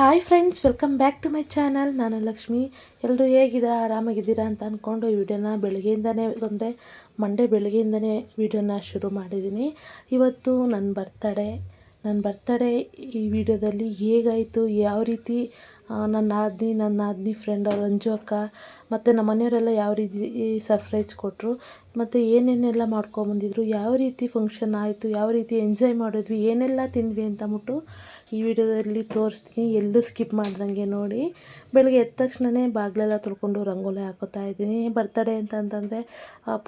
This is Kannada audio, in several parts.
Hi friends welcome back to my channel ನಾನು ಲಕ್ಷ್ಮಿ. ಎಲ್ಲರೂ ಹೇಗಿದ್ದೀರಾ? ಆರಾಮಾಗಿದ್ದೀರಾ ಅಂತ ಅಂದ್ಕೊಂಡು ಈ ವಿಡಿಯೋನ ಬೆಳಗ್ಗೆಯಿಂದನೇ ಅಂದರೆ ಮಂಡೇ ಬೆಳಗ್ಗೆಯಿಂದನೇ ವಿಡಿಯೋನ ಶುರು ಮಾಡಿದ್ದೀನಿ. ಇವತ್ತು ನನ್ನ ಬರ್ತಡೇ ನನ್ನ ಬರ್ತಡೇ ಈ ವಿಡಿಯೋದಲ್ಲಿ ಹೇಗಾಯಿತು, ಯಾವ ರೀತಿ ನನ್ನ ನಾದಿನಿ ನನ್ನ ಆದ್ನಿ ಫ್ರೆಂಡ್ ಅವ್ರು ಅಂಜು ಅಕ್ಕ, ಮತ್ತು ನಮ್ಮ ಮನೆಯವರೆಲ್ಲ ಯಾವ ರೀತಿ ಸರ್ಪ್ರೈಸ್ ಕೊಟ್ಟರು ಮತ್ತು ಏನೇನೆಲ್ಲ ಮಾಡ್ಕೊಂಬಂದಿದ್ರು ಯಾವ ರೀತಿ ಫಂಕ್ಷನ್ ಆಯಿತು, ಯಾವ ರೀತಿ ಎಂಜಾಯ್ ಮಾಡಿದ್ವಿ, ಏನೆಲ್ಲ ತಿಂದ್ವಿ ಅಂತ ಅಂದ್ಬಿಟ್ಟು ಈ ವಿಡಿಯೋದಲ್ಲಿ ತೋರಿಸ್ತೀನಿ. ಎಲ್ಲೂ ಸ್ಕಿಪ್ ಮಾಡ್ದಂಗೆ ನೋಡಿ. ಬೆಳಗ್ಗೆ ಎದ್ದ ತಕ್ಷಣವೇ ಬಾಗಿಲೆಲ್ಲ ತೊಳ್ಕೊಂಡು ರಂಗೋಲಿ ಹಾಕೋತಾ ಇದ್ದೀನಿ. ಬರ್ತಡೇ ಅಂತ ಅಂತಂದರೆ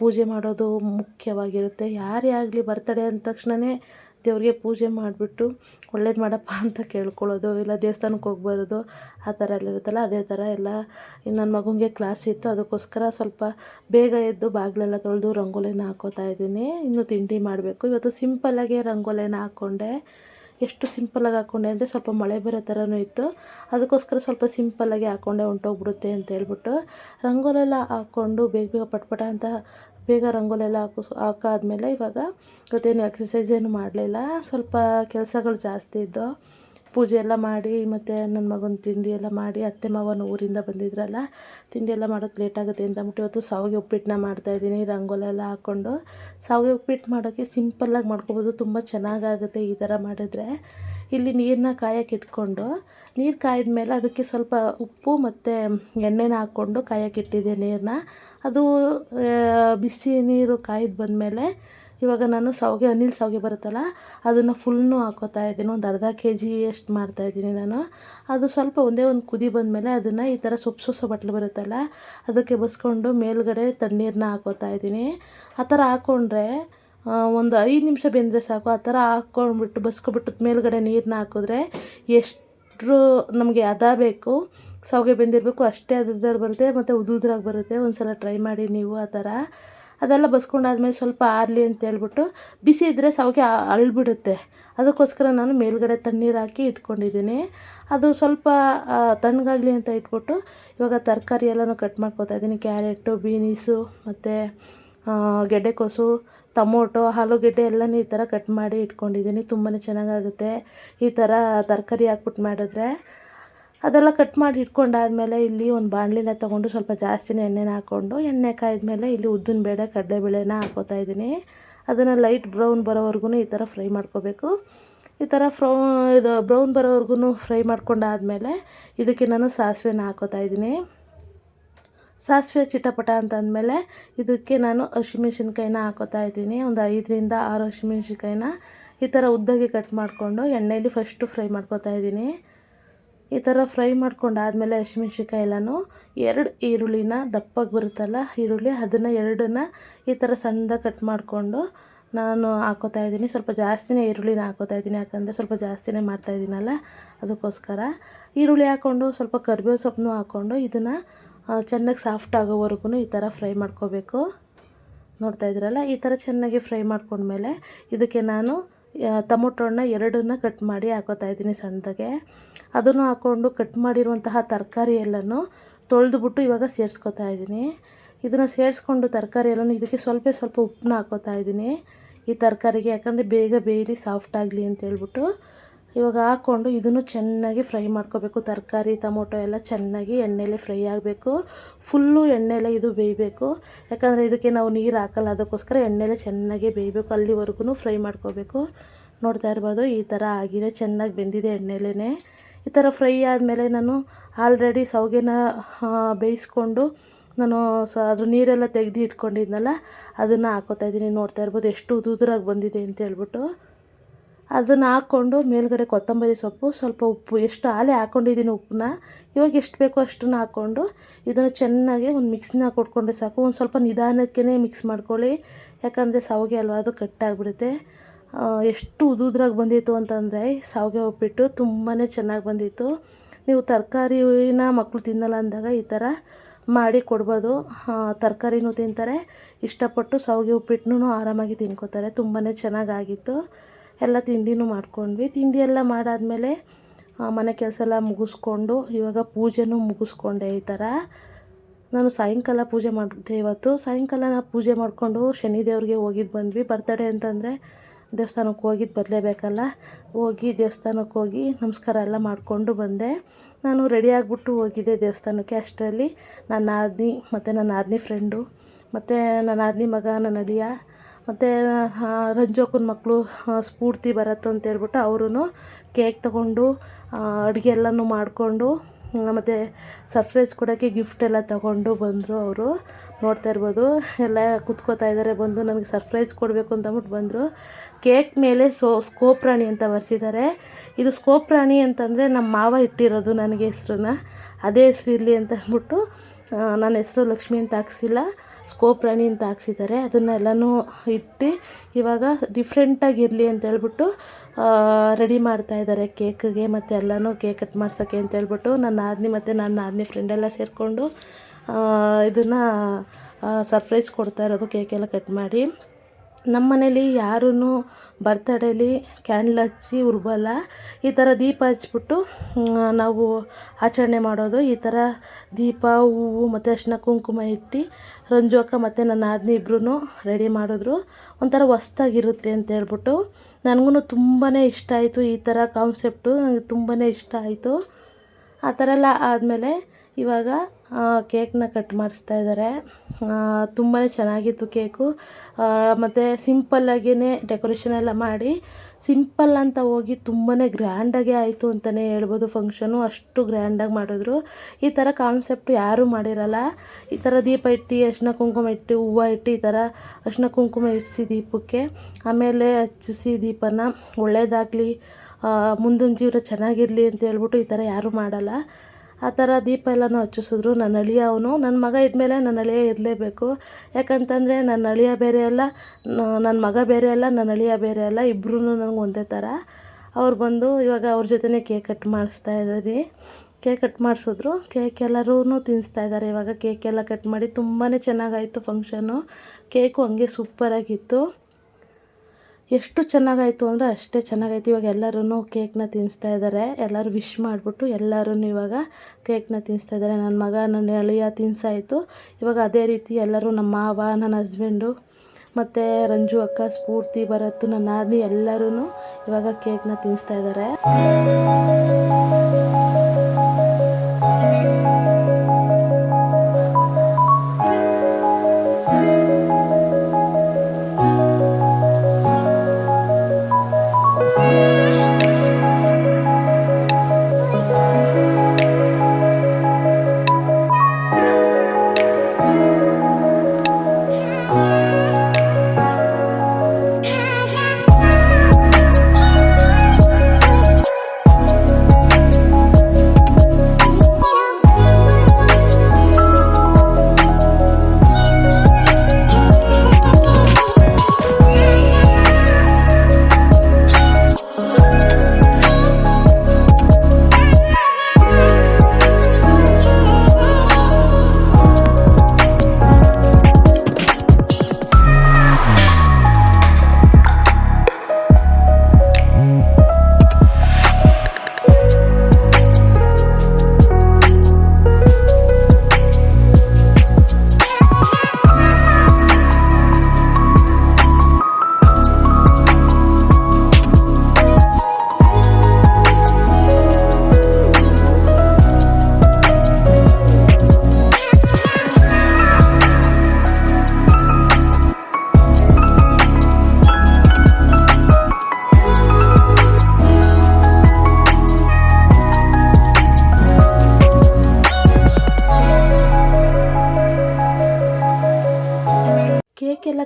ಪೂಜೆ ಮಾಡೋದು ಮುಖ್ಯವಾಗಿರುತ್ತೆ. ಯಾರೇ ಆಗಲಿ ಬರ್ತಡೇ ಅಂದ ತಕ್ಷಣವೇ ದೇವ್ರಿಗೆ ಪೂಜೆ ಮಾಡಿಬಿಟ್ಟು ಒಳ್ಳೇದು ಮಾಡಪ್ಪ ಅಂತ ಕೇಳ್ಕೊಳ್ಳೋದು, ಇಲ್ಲ ದೇವಸ್ಥಾನಕ್ಕೆ ಹೋಗಿ ಬರೋದು ಆ ಥರ ಎಲ್ಲ ಇರುತ್ತಲ್ಲ, ಅದೇ ಥರ ಎಲ್ಲ ಇನ್ನು ನನ್ನ ಮಗನಿಗೆ ಕ್ಲಾಸ್ ಇತ್ತು, ಅದಕ್ಕೋಸ್ಕರ ಸ್ವಲ್ಪ ಬೇಗ ಎದ್ದು ಬಾಗಿಲೆಲ್ಲ ತೊಳೆದು ರಂಗೋಲಿನ ಹಾಕೋತಾ ಇದ್ದೀನಿ. ಇನ್ನು ತಿಂಡಿ ಮಾಡಬೇಕು. ಇವತ್ತು ಸಿಂಪಲ್ಲಾಗೆ ರಂಗೋಲಿನ ಹಾಕ್ಕೊಂಡೆ. ಎಷ್ಟು ಸಿಂಪಲ್ಲಾಗಿ ಹಾಕ್ಕೊಂಡೆ ಅಂದರೆ ಸ್ವಲ್ಪ ಮಳೆ ಬರೋ ಥರನೂ ಇತ್ತು. ಅದಕ್ಕೋಸ್ಕರ ಸ್ವಲ್ಪ ಸಿಂಪಲ್ಲಾಗಿ ಹಾಕ್ಕೊಂಡೆ, ಹೊಂಟೋಗ್ಬಿಡುತ್ತೆ ಅಂತ ಹೇಳ್ಬಿಟ್ಟು ರಂಗೋಲೆಲ್ಲ ಹಾಕ್ಕೊಂಡು ಬೇಗ ಬೇಗ ಪಟ್ಪಟ ಅಂತ ಬೇಗ ರಂಗೋಲೆಲ್ಲ ಹಾಕಿಸ್, ಹಾಕಾದ್ಮೇಲೆ ಇವಾಗ ಇವತ್ತೇನು ಎಕ್ಸಸೈಸ್ ಏನು ಮಾಡಲಿಲ್ಲ. ಸ್ವಲ್ಪ ಕೆಲಸಗಳು ಜಾಸ್ತಿ ಇದ್ದು ಪೂಜೆ ಎಲ್ಲ ಮಾಡಿ ಮತ್ತು ನನ್ನ ಮಗನ ತಿಂಡಿ ಎಲ್ಲ ಮಾಡಿ ಅತ್ತೆ ಮಾವನ ಊರಿಂದ ಬಂದಿದ್ರಲ್ಲ, ತಿಂಡಿ ಎಲ್ಲ ಮಾಡೋಕ್ಕೆ ಲೇಟ್ ಆಗುತ್ತೆ ಅಂದ್ಬಿಟ್ಟು ಇವತ್ತು ಶಾವಿಗೆ ಉಪ್ಪಿಟ್ಟನ್ನ ಮಾಡ್ತಾಯಿದ್ದೀನಿ ರಂಗೋಲಿ ಎಲ್ಲ ಹಾಕ್ಕೊಂಡು ಶಾವಿಗೆ ಉಪ್ಪಿಟ್ಟು ಮಾಡೋಕ್ಕೆ ಸಿಂಪಲ್ಲಾಗಿ ಮಾಡ್ಕೊಬೋದು. ತುಂಬ ಚೆನ್ನಾಗಾಗುತ್ತೆ ಈ ಥರ ಮಾಡಿದ್ರೆ. ಇಲ್ಲಿ ನೀರನ್ನ ಕಾಯಕ್ಕೆ ಇಟ್ಕೊಂಡು, ನೀರು ಕಾಯಿದ ಮೇಲೆ ಅದಕ್ಕೆ ಸ್ವಲ್ಪ ಉಪ್ಪು ಮತ್ತು ಎಣ್ಣೆನ ಹಾಕ್ಕೊಂಡು ಕಾಯಕ್ಕೆ ಇಟ್ಟಿದ್ದೆ ನೀರನ್ನ ಅದು ಬಿಸಿ ನೀರು ಕಾಯ್ದು ಬಂದಮೇಲೆ ಇವಾಗ ನಾನು ಶಾವ್ಗೆ ಅನಿಲ್ ಶಾವ್ಗೆ ಬರುತ್ತಲ್ಲ, ಅದನ್ನು ಫುಲ್ಲು ಹಾಕೋತಾ ಇದ್ದೀನಿ. ಒಂದು ಅರ್ಧ ಕೆ ಜಿ ಮಾಡ್ತಾ ಮಾಡ್ತಾಯಿದ್ದೀನಿ ನಾನು. ಅದು ಸ್ವಲ್ಪ ಒಂದೇ ಒಂದು ಕುದಿ ಬಂದಮೇಲೆ ಅದನ್ನು ಈ ಥರ ಸೊಪ್ಪು ಸೊಸೊ ಬಟ್ಲು ಬರುತ್ತಲ್ಲ, ಅದಕ್ಕೆ ಬಸ್ಕೊಂಡು ಮೇಲುಗಡೆ ತಣ್ಣೀರನ್ನ ಹಾಕೋತಾ ಇದ್ದೀನಿ. ಆ ಥರ ಹಾಕ್ಕೊಂಡ್ರೆ ಒಂದು ಐದು ನಿಮಿಷ ಬೆಂದರೆ ಸಾಕು. ಆ ಥರ ಹಾಕ್ಕೊಂಡ್ಬಿಟ್ಟು, ಬಸ್ಕೊಬಿಟ್ಟು ಮೇಲುಗಡೆ ನೀರನ್ನ ಹಾಕಿದ್ರೆ ಎಷ್ಟು ನಮಗೆ ಹದ ಬೇಕು ಶಾವ್ಗೆ ಬೆಂದಿರಬೇಕು, ಅಷ್ಟೇ ಹದದಲ್ಲಿ ಬರುತ್ತೆ, ಮತ್ತು ಉದುದ್ರಾಗಿ ಬರುತ್ತೆ. ಒಂದು ಸಲ ಟ್ರೈ ಮಾಡಿ ನೀವು ಆ ಥರ. ಅದೆಲ್ಲ ಬಸ್ಕೊಂಡಾದ್ಮೇಲೆ ಸ್ವಲ್ಪ ಆರಲಿ ಅಂತ ಹೇಳ್ಬಿಟ್ಟು, ಬಿಸಿ ಇದ್ದರೆ ಶಾವ್ಗೆ ಅಳ್ಬಿಡುತ್ತೆ. ಅದಕ್ಕೋಸ್ಕರ ನಾನು ಮೇಲುಗಡೆ ತಣ್ಣೀರು ಹಾಕಿ ಇಟ್ಕೊಂಡಿದ್ದೀನಿ. ಅದು ಸ್ವಲ್ಪ ತಣ್ಣಗಾಗಲಿ ಅಂತ ಇಟ್ಬಿಟ್ಟು, ಇವಾಗ ತರಕಾರಿ ಎಲ್ಲನೂ ಕಟ್ ಮಾಡ್ಕೊತಾ ಇದ್ದೀನಿ. ಕ್ಯಾರೆಟು, ಬೀನೀಸು, ಮತ್ತು ಗೆಡ್ಡೆಕೋಸು ಟೊಮೊಟೊ ಆಲೂಗೆಡ್ಡೆ ಎಲ್ಲನೂ ಈ ಥರ ಕಟ್ ಮಾಡಿ ಇಟ್ಕೊಂಡಿದ್ದೀನಿ. ತುಂಬಾ ಚೆನ್ನಾಗಾಗುತ್ತೆ. ಈ ಥರ ತರಕಾರಿ ಹಾಕ್ಬಿಟ್ಟು ಮಾಡಿದ್ರೆ ಅದೆಲ್ಲ ಕಟ್ ಮಾಡಿ ಇಟ್ಕೊಂಡಾದ್ಮೇಲೆ ಇಲ್ಲಿ ಒಂದು ಬಾಣಲಿನ ತೊಗೊಂಡು ಸ್ವಲ್ಪ ಜಾಸ್ತಿನೇ ಎಣ್ಣೆನ ಹಾಕ್ಕೊಂಡು ಎಣ್ಣೆ ಕಾಯ್ದಮೇಲೆ ಇಲ್ಲಿ ಉದ್ದಿನ ಬೇಳೆ ಕಡಲೆಬೇಳೆನ ಹಾಕೋತಾ ಇದ್ದೀನಿ. ಅದನ್ನು ಲೈಟ್ ಬ್ರೌನ್ ಬರೋವರೆಗೂ ಈ ಥರ ಫ್ರೈ ಮಾಡ್ಕೋಬೇಕು. ಈ ಥರ ಫ್ರೌ, ಇದು ಬ್ರೌನ್ ಬರೋವರೆಗೂ ಫ್ರೈ ಮಾಡ್ಕೊಂಡಾದಮೇಲೆ ಇದಕ್ಕೆ ನಾನು ಸಾಸಿವೆನ ಹಾಕೋತಾ ಇದ್ದೀನಿ. ಸಾಸಿವೆ ಚಿಟಪಟ ಅಂತ ಅಂದಮೇಲೆ ಇದಕ್ಕೆ ನಾನು ಹಸಿಮೆಣ್ಸಿನ್ಕಾಯಿನ ಹಾಕೋತಾ ಇದ್ದೀನಿ. ಒಂದು ಐದರಿಂದ ಆರು ಹಸಿಮೆಣ್ಸಿನ್ಕಾಯಿನ ಈ ಥರ ಉದ್ದಾಗಿ ಕಟ್ ಮಾಡಿಕೊಂಡು ಎಣ್ಣೆಯಲ್ಲಿ ಫಸ್ಟು ಫ್ರೈ ಮಾಡ್ಕೋತಾ ಇದ್ದೀನಿ. ಈ ಥರ ಫ್ರೈ ಮಾಡ್ಕೊಂಡಾದಮೇಲೆ ಹಸಿಮೆಣ್ಸಿನ್ಕಾಯಿ ಎಲ್ಲನೂ ಎರಡು ಈರುಳ್ಳಿನ ದಪ್ಪಾಗಿ ಬರುತ್ತಲ್ಲ ಈರುಳ್ಳಿ ಅದನ್ನು ಎರಡನ್ನ ಈ ಥರ ಸಣ್ಣದಾಗಿ ಕಟ್ ಮಾಡಿಕೊಂಡು ನಾನು ಹಾಕೋತಾ ಇದ್ದೀನಿ. ಸ್ವಲ್ಪ ಜಾಸ್ತಿನೇ ಈರುಳ್ಳಿನ ಹಾಕೋತಾ ಇದ್ದೀನಿ. ಯಾಕಂದರೆ ಸ್ವಲ್ಪ ಜಾಸ್ತಿನೇ ಮಾಡ್ತಾ ಇದ್ದೀನಲ್ಲ, ಅದಕ್ಕೋಸ್ಕರ. ಈರುಳ್ಳಿ ಹಾಕ್ಕೊಂಡು ಸ್ವಲ್ಪ ಕರಿಬೇವು ಸೊಪ್ಪನ್ನು ಹಾಕ್ಕೊಂಡು ಇದನ್ನು ಚೆನ್ನಾಗಿ ಸಾಫ್ಟ್ ಆಗೋವರೆಗೂ ಈ ಥರ ಫ್ರೈ ಮಾಡ್ಕೋಬೇಕು. ನೋಡ್ತಾ ಇದ್ದೀರಲ್ಲ, ಈ ಥರ ಚೆನ್ನಾಗಿ ಫ್ರೈ ಮಾಡ್ಕೊಂಡ್ಮೇಲೆ ಇದಕ್ಕೆ ನಾನು ಟೊಮೊಟೊ ಹಣ್ಣ ಎರಡನ್ನ ಕಟ್ ಮಾಡಿ ಹಾಕೋತಾ ಇದ್ದೀನಿ ಸಣ್ಣದಾಗೆ. ಅದನ್ನು ಹಾಕ್ಕೊಂಡು ಕಟ್ ಮಾಡಿರುವಂತಹ ತರಕಾರಿ ಎಲ್ಲನೂ ತೊಳೆದುಬಿಟ್ಟು ಇವಾಗ ಸೇರಿಸ್ಕೊತಾ ಇದ್ದೀನಿ. ಇದನ್ನು ಸೇರಿಸ್ಕೊಂಡು ತರಕಾರಿ ಎಲ್ಲನೂ ಇದಕ್ಕೆ ಸ್ವಲ್ಪ ಸ್ವಲ್ಪ ಉಪ್ಪನ್ನ ಹಾಕೋತಾ ಇದ್ದೀನಿ. ಈ ತರಕಾರಿಗೆ ಯಾಕಂದರೆ ಬೇಗ ಬೇಯಲಿ ಸಾಫ್ಟ್ ಆಗಲಿ ಅಂತ ಹೇಳ್ಬಿಟ್ಟು ಇವಾಗ ಹಾಕ್ಕೊಂಡು ಇದನ್ನು ಚೆನ್ನಾಗಿ ಫ್ರೈ ಮಾಡ್ಕೋಬೇಕು. ತರಕಾರಿ, ಟೊಮೊಟೊ ಎಲ್ಲ ಚೆನ್ನಾಗಿ ಎಣ್ಣೆಲೆ ಫ್ರೈ ಆಗಬೇಕು. ಫುಲ್ಲು ಎಣ್ಣೆಲೆ ಇದು ಬೇಯಬೇಕು. ಯಾಕಂದರೆ ಇದಕ್ಕೆ ನಾವು ನೀರು ಹಾಕಲ್ಲ, ಅದಕ್ಕೋಸ್ಕರ ಎಣ್ಣೆಲೆ ಚೆನ್ನಾಗಿ ಬೇಯಬೇಕು. ಅಲ್ಲಿವರೆಗೂ ಫ್ರೈ ಮಾಡ್ಕೋಬೇಕು. ನೋಡ್ತಾ ಇರ್ಬೋದು, ಈ ಥರ ಆಗಿದೆ, ಚೆನ್ನಾಗಿ ಬೆಂದಿದೆ ಎಣ್ಣೆಲೇ ಈ ಥರ ಫ್ರೈ ಆದಮೇಲೆ ನಾನು ಆಲ್ರೆಡಿ ಸೌಗೆನ ಬೇಯಿಸ್ಕೊಂಡು ನಾನು ಸ, ಅದ್ರ ನೀರೆಲ್ಲ ತೆಗೆದು ಇಟ್ಕೊಂಡಿದ್ನಲ್ಲ, ಅದನ್ನು ಹಾಕೋತಾ ಇದ್ದೀನಿ. ನೋಡ್ತಾ ಇರ್ಬೋದು, ಎಷ್ಟು ಉದುರಾಗಿ ಬಂದಿದೆ ಅಂತ ಹೇಳ್ಬಿಟ್ಟು. ಅದನ್ನು ಹಾಕ್ಕೊಂಡು ಮೇಲುಗಡೆ ಕೊತ್ತಂಬರಿ ಸೊಪ್ಪು, ಸ್ವಲ್ಪ ಉಪ್ಪು, ಎಷ್ಟು ಆಲೆ ಹಾಕ್ಕೊಂಡಿದ್ದೀನಿ ಉಪ್ಪನ್ನ, ಇವಾಗ ಎಷ್ಟು ಬೇಕೋ ಅಷ್ಟನ್ನು ಹಾಕ್ಕೊಂಡು ಇದನ್ನು ಚೆನ್ನಾಗಿ ಒಂದು ಮಿಕ್ಸ್ನ ಕೊಟ್ಕೊಂಡ್ರೆ ಸಾಕು. ಒಂದು ಸ್ವಲ್ಪ ನಿಧಾನಕ್ಕೇ ಮಿಕ್ಸ್ ಮಾಡ್ಕೊಳ್ಳಿ. ಯಾಕಂದರೆ ಸಾವಿಗೆ ಅಲ್ವಾ, ಅದು ಕಟ್ಟಾಗ್ಬಿಡುತ್ತೆ. ಎಷ್ಟು ಉದುದ್ರಾಗಿ ಬಂದಿತ್ತು ಅಂತಂದರೆ ಶಾವ್ಗೆ ಉಪ್ಪಿಟ್ಟು ತುಂಬಾ ಚೆನ್ನಾಗಿ ಬಂದಿತ್ತು. ನೀವು ತರಕಾರಿನ ಮಕ್ಕಳು ತಿನ್ನಲ್ಲ ಅಂದಾಗ ಈ ಥರ ಮಾಡಿ ಕೊಡ್ಬೋದು. ತರಕಾರಿನೂ ತಿಂತಾರೆ. ಇಷ್ಟಪಟ್ಟು ಶಾವ್ಗೆ ಉಪ್ಪಿಟ್ಟನು ಆರಾಮಾಗಿ ತಿನ್ಕೋತಾರೆ. ತುಂಬಾ ಚೆನ್ನಾಗಾಗಿತ್ತು ಎಲ್ಲ ತಿಂಡಿನೂ ಮಾಡ್ಕೊಂಡ್ವಿ. ತಿಂಡಿ ಎಲ್ಲ ಮಾಡಾದಮೇಲೆ ಮನೆ ಕೆಲಸ ಎಲ್ಲ ಮುಗಿಸ್ಕೊಂಡು, ಇವಾಗ ಪೂಜೆನೂ ಮುಗಿಸ್ಕೊಂಡೆ ಈ ಥರ. ನಾನು ಸಾಯಂಕಾಲ ಪೂಜೆ ಮಾಡಿದೆ ಇವತ್ತು. ಸಾಯಂಕಾಲ ನಾ ಪೂಜೆ ಮಾಡಿಕೊಂಡು ಶನಿದೇವ್ರಿಗೆ ಹೋಗಿದ್ದು ಬಂದ್ವಿ. ಬರ್ತಡೇ ಅಂತಂದರೆ ದೇವಸ್ಥಾನಕ್ಕೆ ಹೋಗಿದ್ದು ಬರಲೇಬೇಕಲ್ಲ. ಹೋಗಿ ದೇವಸ್ಥಾನಕ್ಕೆ ಹೋಗಿ ನಮಸ್ಕಾರ ಎಲ್ಲ ಮಾಡಿಕೊಂಡು ಬಂದೆ. ನಾನು ರೆಡಿ ಆಗಿಬಿಟ್ಟು ಹೋಗಿದ್ದೆ ದೇವಸ್ಥಾನಕ್ಕೆ ಅಷ್ಟರಲ್ಲಿ. ನನ್ನ ಆದ್ನಿ ಮತ್ತು ನನ್ನ ಆದ್ನಿ ಫ್ರೆಂಡು ಮತ್ತು ನನ್ನ ನಾದಿನಿ ಮಗ, ನನ್ನ ಅಳಿಯ ಮತ್ತು ರಂಜೋಕನ ಮಕ್ಕಳು ಸ್ಫೂರ್ತಿ ಭರತ್ ಅಂತ ಹೇಳ್ಬಿಟ್ಟು ಅವರೂ ಕೇಕ್ ತಗೊಂಡು ಅಡುಗೆ ಎಲ್ಲನೂ ಮಾಡಿಕೊಂಡು ಮತ್ತು ಸರ್ಪ್ರೈಸ್ ಕೊಡೋಕ್ಕೆ ಗಿಫ್ಟ್ ಎಲ್ಲ ತಗೊಂಡು ಬಂದರು ಅವರು. ನೋಡ್ತಾ ಇರ್ಬೋದು, ಎಲ್ಲ ಕುತ್ಕೋತಾ ಇದ್ದಾರೆ ಬಂದು ನನಗೆ ಸರ್ಪ್ರೈಸ್ ಕೊಡಬೇಕು ಅಂತಂದ್ಬಿಟ್ಟು ಬಂದರು. ಕೇಕ್ ಮೇಲೆ ಸೋ, ಸ್ಕೋಪ್ ರಾಣಿ ಅಂತ ಬರೆಸಿದ್ದಾರೆ. ಇದು ಸ್ಕೋಪ್ ರಾಣಿ ಅಂತಂದರೆ ನಮ್ಮ ಮಾವ ಇಟ್ಟಿರೋದು, ನನಗೆ ಹೆಸ್ರನ್ನ. ಅದೇ ಹೆಸ್ರು ಇರಲಿ ಅಂತ ಅಂದ್ಬಿಟ್ಟು ನನ್ನ ಹೆಸರು ಲಕ್ಷ್ಮಿ ಅಂತ ಹಾಕ್ಸಿಲ್ಲ. ಸ್ಕೋಪ್ ರಾಣಿ ಅಂತ ಹಾಕ್ಸಿದ್ದಾರೆ. ಅದನ್ನೆಲ್ಲನೂ ಇಟ್ಟು ಇವಾಗ ಡಿಫ್ರೆಂಟಾಗಿರಲಿ ಅಂತ ಹೇಳ್ಬಿಟ್ಟು ರೆಡಿ ಮಾಡ್ತಾಯಿದ್ದಾರೆ ಕೇಕ್ಗೆ ಮತ್ತು ಎಲ್ಲನೂ ಕೇಕ್ ಕಟ್ ಮಾಡ್ಸೋಕ್ಕೆ ಅಂತ ಹೇಳ್ಬಿಟ್ಟು ನನ್ನ ನಾದಿನಿ ಮತ್ತು ನನ್ನ ನಾದಿನಿ ಫ್ರೆಂಡೆಲ್ಲ ಸೇರಿಕೊಂಡು ಇದನ್ನು ಸರ್ಪ್ರೈಸ್ ಕೊಡ್ತಾ ಇರೋದು ಕೇಕೆಲ್ಲ ಕಟ್ ಮಾಡಿ. ನಮ್ಮ ಮನೇಲಿ ಯಾರೂ ಬರ್ತಡೇಲಿ ಕ್ಯಾಂಡ್ಲ್ ಹಚ್ಚಿ ಉರ್ಬಲ್ಲ ಈ ಥರ ದೀಪ ಹಚ್ಬಿಟ್ಟು ನಾವು ಆಚರಣೆ ಮಾಡೋದು. ಈ ಥರ ದೀಪ, ಹೂವು ಮತ್ತು ಅರಿಶ್ಣ ಕುಂಕುಮ ಇಟ್ಟು ರಂಜು ಅಕ್ಕ ಮತ್ತು ನನ್ನ ನಾದಿನಿ ಇಬ್ಬರೂ ರೆಡಿ ಮಾಡಿದ್ರು. ಒಂಥರ ಹೊಸ್ದಾಗಿರುತ್ತೆ ಅಂತ ಹೇಳ್ಬಿಟ್ಟು. ನನಗೂ ತುಂಬಾ ಇಷ್ಟ ಆಯಿತು ಈ ಥರ ಕಾನ್ಸೆಪ್ಟು ನನಗೆ ತುಂಬಾ ಇಷ್ಟ ಆಯಿತು. ಆ ಥರ ಎಲ್ಲ ಆದಮೇಲೆ ಇವಾಗ ಕೇಕನ್ನ ಕಟ್ ಮಾಡಿಸ್ತಾ ಇದ್ದಾರೆ ತುಂಬಾ ಚೆನ್ನಾಗಿತ್ತು ಕೇಕು. ಮತ್ತು ಸಿಂಪಲ್ಲಾಗಿಯೇ ಡೆಕೋರೇಷನ್ ಎಲ್ಲ ಮಾಡಿ. ಸಿಂಪಲ್ ಅಂತ ಹೋಗಿ ತುಂಬಾ ಗ್ರ್ಯಾಂಡಾಗೆ ಆಯಿತು ಅಂತಲೇ ಹೇಳ್ಬೋದು ಫಂಕ್ಷನು ಅಷ್ಟು ಗ್ರ್ಯಾಂಡಾಗಿ ಮಾಡಿದ್ರು. ಈ ಥರ ಕಾನ್ಸೆಪ್ಟ್ ಯಾರೂ ಮಾಡಿರಲ್ಲ. ಈ ಥರ ದೀಪ ಇಟ್ಟು, ಅರಿಶಿನ ಕುಂಕುಮ ಇಟ್ಟು, ಹೂವು ಇಟ್ಟು ಈ ಥರ ಅರಿಶಿನ ಕುಂಕುಮ ಇಡಿಸಿ ದೀಪಕ್ಕೆ. ಆಮೇಲೆ ಹಚ್ಚಿಸಿ ದೀಪನ. ಒಳ್ಳೆಯದಾಗಲಿ ಮುಂದಿನ ಜೀವನ ಚೆನ್ನಾಗಿರಲಿ ಅಂತ ಹೇಳ್ಬಿಟ್ಟು ಈ ಥರ ಯಾರೂ ಮಾಡಲ್ಲ. ಆ ಥರ ದೀಪ ಎಲ್ಲನೂ ಹಚ್ಚಿಸಿದ್ರು. ನನ್ನ ಅಳಿಯ ಅವನು. ನನ್ನ ಮಗ ಇದ್ಮೇಲೆ ನನ್ನ ಅಳಿಯ ಇರಲೇಬೇಕು. ಯಾಕಂತಂದರೆ ನನ್ನ ಅಳಿಯ ಬೇರೆ ಅಲ್ಲ ನನ್ನ ಮಗ ಬೇರೆ ಅಲ್ಲ, ನನ್ನ ಅಳಿಯ ಬೇರೆ ಅಲ್ಲ. ಇಬ್ಬರೂ ನನಗೆ ಒಂದೇ ಥರ. ಅವ್ರು ಬಂದು ಇವಾಗ ಅವ್ರ ಜೊತೆನೇ ಕೇಕ್ ಕಟ್ ಮಾಡಿಸ್ತಾ ಇದ್ದಾರೆ. ಕೇಕ್ ಕಟ್ ಮಾಡಿಸಿದ್ರು. ಕೇಕ್ ಎಲ್ಲರೂ ತಿನ್ನಿಸ್ತಾ ಇದ್ದಾರೆ. ಇವಾಗ ಎಲ್ಲ ಕಟ್ ಮಾಡಿ ತುಂಬಾ ಚೆನ್ನಾಗಾಯಿತು ಫಂಕ್ಷನು ಕೇಕು ಹಂಗೆ ಸೂಪರಾಗಿತ್ತು. ಎಷ್ಟು ಚೆನ್ನಾಗಾಯಿತು ಅಂದರೆ ಅಷ್ಟೇ ಚೆನ್ನಾಗಾಯ್ತು. ಇವಾಗ ಎಲ್ಲರೂ ಕೇಕ್ನ ತಿನ್ನಿಸ್ತಾ ಇದ್ದಾರೆ. ಎಲ್ಲರೂ ವಿಶ್ ಮಾಡಿಬಿಟ್ಟು ಎಲ್ಲರೂ ಇವಾಗ ಕೇಕ್ನ ತಿನ್ನಿಸ್ತಾ ಇದ್ದಾರೆ. ನನ್ನ ಮಗ ನನ್ನ ಅಳಿಯ ತಿನ್ಸಾಯಿತು. ಇವಾಗ ಅದೇ ರೀತಿ ಎಲ್ಲರೂ ನಮ್ಮ ಮಾವ, ನನ್ನ ಹಸ್ಬೆಂಡು ಮತ್ತು ರಂಜು ಅಕ್ಕ, ಸ್ಫೂರ್ತಿ ಬರತ್ತು ನನ್ನ ನಾದಿನಿ ಎಲ್ಲರೂ ಇವಾಗ ಕೇಕ್ನ ತಿನ್ನಿಸ್ತಾ ಇದ್ದಾರೆ.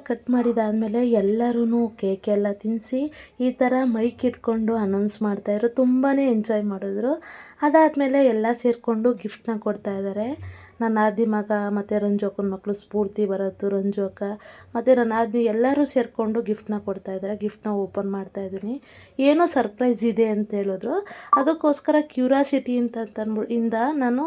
ಕಟ್ ಮಾಡಿದಾದಮೇಲೆ ಎಲ್ಲರೂ ಕೇಕೆಲ್ಲ ತಿನ್ನಿಸಿ ಈ ಥರ ಮೈಕ್ ಇಟ್ಕೊಂಡು ಅನೌನ್ಸ್ ಮಾಡ್ತಾಯಿದ್ರು ತುಂಬಾ ಎಂಜಾಯ್ ಮಾಡಿದ್ರು. ಅದಾದಮೇಲೆ ಎಲ್ಲ ಸೇರಿಕೊಂಡು ಗಿಫ್ಟ್ನ ಕೊಡ್ತಾಯಿದ್ದಾರೆ ನನ್ನ ಆದಿ ಮಗ ಮತ್ತು ರಂಜು ಅಕ್ಕನ ಮಕ್ಕಳು ಸ್ಫೂರ್ತಿ ಬರೋದು ರಂಜು ಅಕ್ಕ ಮತ್ತು ನನ್ನ ಆದಿ ಎಲ್ಲರೂ ಸೇರಿಕೊಂಡು ಗಿಫ್ಟ್ನ ಕೊಡ್ತಾಯಿದ್ದಾರೆ ಗಿಫ್ಟ್ನ ಓಪನ್ ಮಾಡ್ತಾಯಿದ್ದೀನಿ ಏನೋ ಸರ್ಪ್ರೈಸ್ ಇದೆ ಅಂತ ಹೇಳಿದ್ರು. ಅದಕ್ಕೋಸ್ಕರ ಕ್ಯೂರಾಸಿಟಿ ಅಂತ ಇಂದ ನಾನು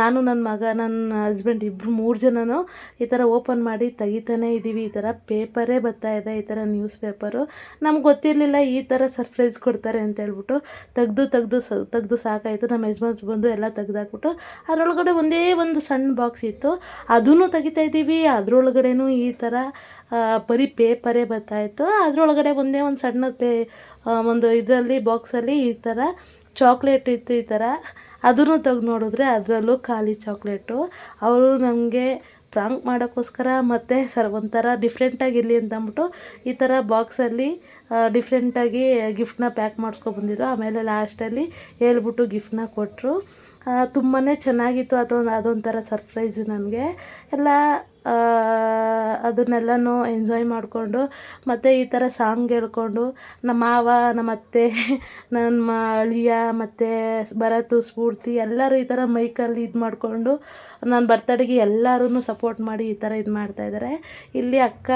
ನಾನು ನನ್ನ ಮಗ ನನ್ನ ಹಸ್ಬೆಂಡ್ ಇಬ್ಬರು ಮೂರು ಜನನೂ ಈ ಥರ ಓಪನ್ ಮಾಡಿ ತೆಗಿತಾನೇ ಇದ್ದೀವಿ ಈ ಥರ ಪೇಪರೇ ಬರ್ತಾ ಇದೆ, ಈ ಥರ ನ್ಯೂಸ್ ಪೇಪರು ನಮ್ಗೆ ಗೊತ್ತಿರಲಿಲ್ಲ ಈ ಥರ ಸರ್ಪ್ರೈಸ್ ಕೊಡ್ತಾರೆ ಅಂತ ಹೇಳ್ಬಿಟ್ಟು ತೆಗ್ದು ತೆಗ್ದು, ಸ, ತೆಗ್ದು ಸಾಕಾಯಿತು. ನಮ್ಮ ಯಜಮಾನ್ರು ಬಂದು ಎಲ್ಲ ತೆಗ್ದಾಕ್ಬಿಟ್ಟು ಅದರೊಳಗಡೆ ಒಂದೇ ಒಂದು ಸಣ್ಣ ಬಾಕ್ಸ್ ಇತ್ತು. ಅದೂ ತೆಗಿತಾ ಇದ್ದೀವಿ ಅದರೊಳಗಡೆನೂ ಈ ಥರ ಬರೀ ಪೇಪರೇ ಬರ್ತಾಯಿತ್ತು ಅದರೊಳಗಡೆ ಒಂದೇ ಒಂದು ಸಣ್ಣ ಪೇ ಒಂದು ಇದರಲ್ಲಿ ಬಾಕ್ಸಲ್ಲಿ ಈ ಥರ ಚಾಕ್ಲೇಟ್ ಇತ್ತು, ಈ ಥರ ಅದನ್ನು ತೆಗ್ದು ನೋಡಿದ್ರೆ ಅದರಲ್ಲೂ ಖಾಲಿ ಚಾಕ್ಲೇಟು. ಅವರು ನಮಗೆ ಪ್ರಾಂಕ್ ಮಾಡೋಕ್ಕೋಸ್ಕರ ಮತ್ತು ಸರ್ ಒಂಥರ ಡಿಫ್ರೆಂಟಾಗಿರಲಿ ಅಂತ ಅಂದ್ಬಿಟ್ಟು ಈ ಥರ ಬಾಕ್ಸಲ್ಲಿ ಡಿಫ್ರೆಂಟಾಗಿ ಗಿಫ್ಟನ್ನ ಪ್ಯಾಕ್ ಮಾಡಿಸ್ಕೊಬಂದಿದ್ರು ಆಮೇಲೆ ಲಾಸ್ಟಲ್ಲಿ ಹೇಳ್ಬಿಟ್ಟು ಗಿಫ್ಟನ್ನ ಕೊಟ್ಟರು ತುಂಬಾ ಚೆನ್ನಾಗಿತ್ತು ಅದೊಂದು, ಅದೊಂಥರ ಸರ್ಪ್ರೈಸ್ ನನಗೆ. ಎಲ್ಲ ಅದನ್ನೆಲ್ಲನೂ ಎಂಜಾಯ್ ಮಾಡಿಕೊಂಡು, ಮತ್ತು ಈ ಥರ ಸಾಂಗ್ ಹೇಳ್ಕೊಂಡು, ನಮ್ಮ ಮಾವ, ನಮ್ಮ ಅತ್ತೆ, ನಮ್ಮ ಅಳಿಯ, ಮತ್ತು ಭರತು, ಸ್ಫೂರ್ತಿ ಎಲ್ಲರೂ ಈ ಥರ ಮೈಕಲ್ಲಿ ಇದು ಮಾಡಿಕೊಂಡು ನನ್ನ ಬರ್ತಡೆಗೆ ಎಲ್ಲರೂ ಸಪೋರ್ಟ್ ಮಾಡಿ ಈ ಥರ ಇದು ಮಾಡ್ತಾಯಿದ್ದಾರೆ ಇಲ್ಲಿ ಅಕ್ಕ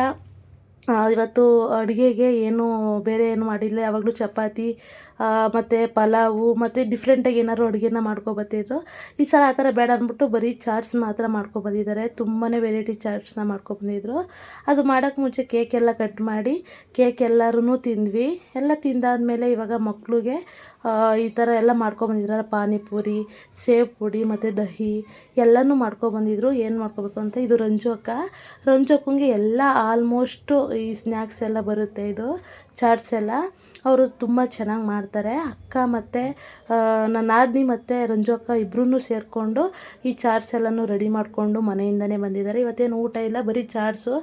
ಇವತ್ತು ಅಡುಗೆಗೆ ಏನು ಬೇರೆ ಏನು ಮಾಡಿಲ್ಲ, ಯಾವಾಗಲೂ ಚಪಾತಿ ಮತ್ತು ಪಲಾವು, ಮತ್ತು ಡಿಫ್ರೆಂಟಾಗಿ ಏನಾದ್ರು ಅಡುಗೆನ ಮಾಡ್ಕೊಬತ್ತಿದ್ರು. ಈ ಸಲ ಆ ಥರ ಬೇಡ ಅಂದ್ಬಿಟ್ಟು ಬರೀ ಚಾಟ್ಸ್ ಮಾತ್ರ ಮಾಡ್ಕೊಬಂದಿದ್ದಾರೆ. ತುಂಬಾ ವೆರೈಟಿ ಚಾಟ್ಸ್ನ ಮಾಡ್ಕೊಬಂದಿದ್ರು. ಅದು ಮಾಡೋಕ್ಕೆ ಮುಂಚೆ ಕೇಕ್ ಎಲ್ಲ ಕಟ್ ಮಾಡಿ ಕೇಕ್ ಎಲ್ಲರೂ ತಿಂದ್ವಿ. ಎಲ್ಲ ತಿಂದಾದ್ಮೇಲೆ ಇವಾಗ ಮಕ್ಕಳಿಗೆ ಈ ಥರ ಎಲ್ಲ ಮಾಡ್ಕೊಬಂದಿದ್ದಾರೆ ಪಾನಿಪುರಿ, ಸೇವ್ ಪುಡಿ, ಮತ್ತು ದಹಿ ಎಲ್ಲನೂ ಮಾಡ್ಕೊಬಂದಿದ್ರು. ಏನು ಮಾಡ್ಕೊಬೇಕು ಅಂತ? ಇದು ರಂಜು ಅಕ್ಕ. ರಂಜು ಅಕ್ಕಂಗೆ ಎಲ್ಲ ಆಲ್ಮೋಸ್ಟು ಈ ಸ್ನ್ಯಾಕ್ಸ್ ಎಲ್ಲ ಬರುತ್ತೆ ಇದು. ಚಾಟ್ಸ್ ಎಲ್ಲ ಅವರು ತುಂಬ ಚೆನ್ನಾಗಿ ಮಾಡ್ತಾರೆ. ಅಕ್ಕ ಮತ್ತು ನನ್ನ ನಾದಿನಿ ಮತ್ತು ರಂಜು ಅಕ್ಕ ಇಬ್ಬರೂ ಸೇರಿಕೊಂಡು ಈ ಚಾಟ್ಸ್ ಎಲ್ಲನೂ ರೆಡಿ ಮಾಡಿಕೊಂಡು ಮನೆಯಿಂದನೇ ಬಂದಿದ್ದಾರೆ. ಇವತ್ತೇನು ಊಟ ಇಲ್ಲ, ಬರೀ ಚಾಟ್ಸು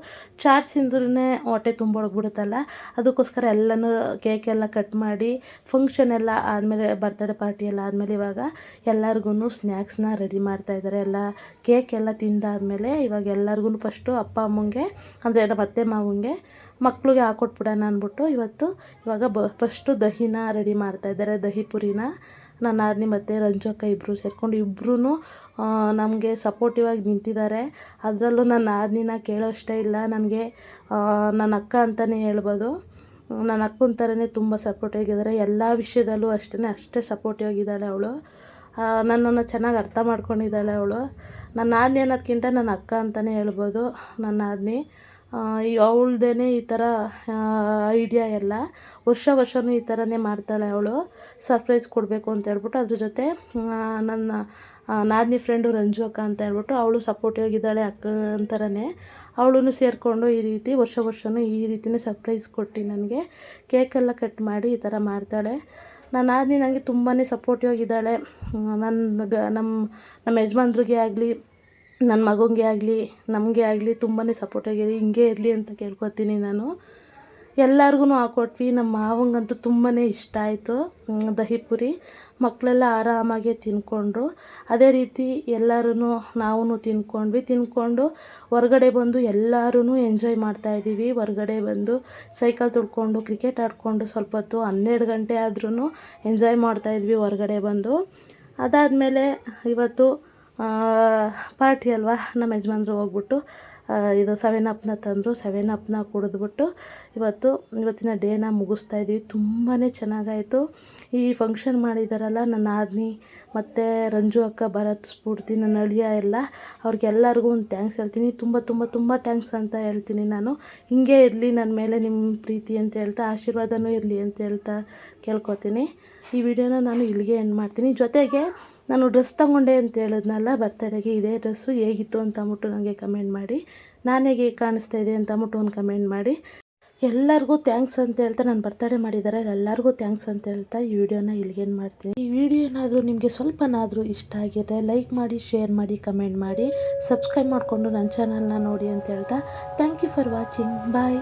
ಚಾಟ್ಸ್ ಇಂದ್ರೇ ಹೊಟ್ಟೆ ತುಂಬೋಗ್ಬಿಡುತ್ತಲ್ಲ ಅದಕ್ಕೋಸ್ಕರ ಎಲ್ಲನೂ ಕೇಕ್ ಎಲ್ಲ ಕಟ್ ಮಾಡಿ ಫಂಕ್ಷನ್ ಎಲ್ಲ ಆದಮೇಲೆ ಬರ್ತಡೇ ಪಾರ್ಟಿ ಎಲ್ಲ ಆದಮೇಲೆ ಇವಾಗ ಎಲ್ಲರಿಗೂ ಸ್ನ್ಯಾಕ್ಸ್ನ ರೆಡಿ ಮಾಡ್ತಾ ಇದ್ದಾರೆ. ಎಲ್ಲ ಕೇಕ್ ಎಲ್ಲ ತಿಂದಾದಮೇಲೆ ಇವಾಗ ಎಲ್ಲರಿಗೂ ಫಸ್ಟು ಅಪ್ಪ ಅಮ್ಮಂಗೆ, ಅಂದರೆ ನಮ್ಮ ಅತ್ತೆ ಮಾವಂಗೆ ಮಕ್ಳಿಗೆ ಹಾಕೊಟ್ಬಿಡೋಣ ಅಂದ್ಬಿಟ್ಟು ಇವತ್ತು ಇವಾಗ ಬ ಫಸ್ಟು ದಹಿನ ರೆಡಿ ಮಾಡ್ತಾಯಿದ್ದಾರೆ ದಹಿ ಪುರಿನ. ನನ್ನ ಆದ್ನಿ ಮತ್ತು ರಂಜು ಅಕ್ಕ ಇಬ್ಬರು ಸೇರಿಕೊಂಡು ಇಬ್ಬರೂ ನಮಗೆ ಸಪೋರ್ಟಿವ್ ಆಗಿ ನಿಂತಿದ್ದಾರೆ. ಅದರಲ್ಲೂ ನನ್ನ ಆದ್ನಿನ ಕೇಳೋಷ್ಟೇ ಇಲ್ಲ. ನನಗೆ ನನ್ನ ಅಕ್ಕ ಅಂತಲೇ ಹೇಳ್ಬೋದು. ನನ್ನ ಅಕ್ಕನ ಥರನೇ ತುಂಬ ಸಪೋರ್ಟಿವ್ ಆಗಿದ್ದಾರೆ. ಎಲ್ಲ ವಿಷಯದಲ್ಲೂ ಅಷ್ಟೇ ಅಷ್ಟೇ ಸಪೋರ್ಟಿವ್ ಆಗಿದ್ದಾಳೆ ಅವಳು. ನನ್ನನ್ನು ಚೆನ್ನಾಗಿ ಅರ್ಥ ಮಾಡ್ಕೊಂಡಿದ್ದಾಳೆ ಅವಳು. ನನ್ನ ಆದ್ನಿ ಅನ್ನೋದಕ್ಕಿಂತ ನನ್ನ ಅಕ್ಕ ಅಂತಲೇ ಹೇಳ್ಬೋದು. ನನ್ನ ನಾದಿನಿ ಅವಳದೇ ಈ ಥರ ಐಡಿಯಾ ಎಲ್ಲ ವರ್ಷ ವರ್ಷವೂ ಈ ಥರನೇ ಮಾಡ್ತಾಳೆ ಅವಳು. ಸರ್ಪ್ರೈಸ್ ಕೊಡಬೇಕು ಅಂತ ಹೇಳ್ಬಿಟ್ಟು ಅದ್ರ ಜೊತೆ ನನ್ನ ನಾದಿನಿ ಫ್ರೆಂಡು ರಂಜು ಅಕ್ಕ ಅಂತ ಹೇಳ್ಬಿಟ್ಟು ಅವಳು ಸಪೋರ್ಟಿವ್ ಆಗಿದ್ದಾಳೆ ಅಕ್ಕ ಥರನೇ ಅವಳೂ ಸೇರಿಕೊಂಡು ಈ ರೀತಿ ವರ್ಷ ವರ್ಷವೂ ಈ ರೀತಿಯೇ ಸರ್ಪ್ರೈಸ್ ಕೊಟ್ಟು ನನಗೆ ಕೇಕೆಲ್ಲ ಕಟ್ ಮಾಡಿ ಈ ಥರ ಮಾಡ್ತಾಳೆ. ನಾನು ನಾದಿನಿ ನನಗೆ ತುಂಬಾ ಸಪೋರ್ಟಿವ್ ಆಗಿದ್ದಾಳೆ. ನನ್ನ ಗ, ನಮ್ಮ ನಮ್ಮ ಯಜಮಾನ್ರಿಗೆ ಆಗಲಿ ನನ್ನ ಮಗನಿಗೆ ಆಗಲಿ, ನಮಗೆ ಆಗಲಿ ತುಂಬಾ ಸಪೋರ್ಟ್ ಆಗಿದೆ ಹಿಂಗೆ ಇರಲಿ ಅಂತ ಕೇಳ್ಕೊತೀನಿ ನಾನು. ಎಲ್ಲರಿಗೂ ಹಾಕ್ಕೊಟ್ವಿ ನಮ್ಮ ಮಾವಂಗಂತೂ ತುಂಬಾ ಇಷ್ಟ ಆಯಿತು ದಹಿ ಪುರಿ. ಮಕ್ಕಳೆಲ್ಲ ಆರಾಮಾಗಿ ತಿಂದ್ಕೊಂಡ್ರು ಅದೇ ರೀತಿ ಎಲ್ಲರೂ ನಾವು ತಿಂದ್ಕೊಂಡ್ವಿ ತಿಂದ್ಕೊಂಡು ಹೊರಗಡೆ ಬಂದು ಎಲ್ಲರೂ ಎಂಜಾಯ್ ಮಾಡ್ತಾಯಿದ್ದೀವಿ ಹೊರಗಡೆ ಬಂದು ಸೈಕಲ್ ತುಳ್ಕೊಂಡು ಕ್ರಿಕೆಟ್ ಆಡಿಕೊಂಡು ಸ್ವಲ್ಪ ಹೊತ್ತು, ಹನ್ನೆರಡು ಗಂಟೆ ಆದ್ರೂ ಎಂಜಾಯ್ ಮಾಡ್ತಾಯಿದ್ವಿ ಹೊರಗಡೆ ಬಂದು. ಅದಾದಮೇಲೆ ಇವತ್ತು ಪಾರ್ಟಿ ಅಲ್ವಾ? ನಮ್ಮ ಯಜಮಾನ್ರು ಹೋಗ್ಬಿಟ್ಟು ಇದು ಸೆವೆನ್ ಅಪ್ನ ತಂದರು. ಸೆವೆನ್ ಅಪ್ನ ಕುಡಿದ್ಬಿಟ್ಟು ಇವತ್ತು, ಇವತ್ತಿನ ಡೇನ ಮುಗಿಸ್ತಾ ಇದ್ವಿ. ತುಂಬಾ ಚೆನ್ನಾಗಾಯಿತು. ಈ ಫಂಕ್ಷನ್ ಮಾಡಿದಾರಲ್ಲ, ನನ್ನ ಆದ್ನಿ ಮತ್ತು ರಂಜು ಅಕ್ಕ ಭರತ್ ಸ್ಫೂರ್ತಿ, ನನ್ನ ಅಳಿಯ ಎಲ್ಲ, ಅವ್ರಿಗೆಲ್ಲರಿಗೂ ಒಂದು ಥ್ಯಾಂಕ್ಸ್ ಹೇಳ್ತೀನಿ. ತುಂಬ ತುಂಬ ತುಂಬ ಥ್ಯಾಂಕ್ಸ್ ಅಂತ ಹೇಳ್ತೀನಿ ನಾನು. ಹಿಂಗೆ ಇರಲಿ ನನ್ನ ಮೇಲೆ ನಿಮ್ಮ ಪ್ರೀತಿ ಅಂತ ಹೇಳ್ತಾ, ಆಶೀರ್ವಾದನೂ ಇರಲಿ ಅಂತ ಹೇಳ್ತಾ ಕೇಳ್ಕೊತೀನಿ. ಈ ವಿಡಿಯೋನ ನಾನು ಇಲ್ಲಿಗೆ ಎಂಡ್ ಮಾಡ್ತೀನಿ. ಜೊತೆಗೆ ನಾನು ಡ್ರೆಸ್ ತಗೊಂಡೆ ಅಂತ ಹೇಳಿದ್ನಲ್ಲ, ಬರ್ತಡೆಗೆ ಇದೇ ಡ್ರೆಸ್ಸು ಹೇಗಿತ್ತು ಅಂತ ಅಂದ್ಬಿಟ್ಟು ನನಗೆ ಕಮೆಂಟ್ ಮಾಡಿ. ನಾನು ಹೇಗೆ ಕಾಣಿಸ್ತಾ ಇದೆ ಅಂತ ಅಂದ್ಬಿಟ್ಟು ಒಂದು ಕಮೆಂಟ್ ಮಾಡಿ. ಎಲ್ಲರಿಗೂ ಥ್ಯಾಂಕ್ಸ್ ಅಂತ ಹೇಳ್ತಾ ನಾನು ಬರ್ತಡೇ ಮಾಡಿದ್ದಾರೆ ಎಲ್ಲರಿಗೂ ಥ್ಯಾಂಕ್ಸ್ ಅಂತ ಹೇಳ್ತಾ ಈ ವಿಡಿಯೋನ ಇಲ್ಲಿಗೇನು ಮಾಡ್ತೀನಿ. ಈ ವಿಡಿಯೋ ಏನಾದರೂ ನಿಮಗೆ ಸ್ವಲ್ಪನಾದರೂ ಇಷ್ಟ ಆಗಿದ್ರೆ ಲೈಕ್ ಮಾಡಿ, ಶೇರ್ ಮಾಡಿ, ಕಮೆಂಟ್ ಮಾಡಿ, ಸಬ್ಸ್ಕ್ರೈಬ್ ಮಾಡಿಕೊಂಡು ನನ್ನ ಚಾನಲ್ನ ನೋಡಿ ಅಂತ ಹೇಳ್ತಾ thank you for watching, bye.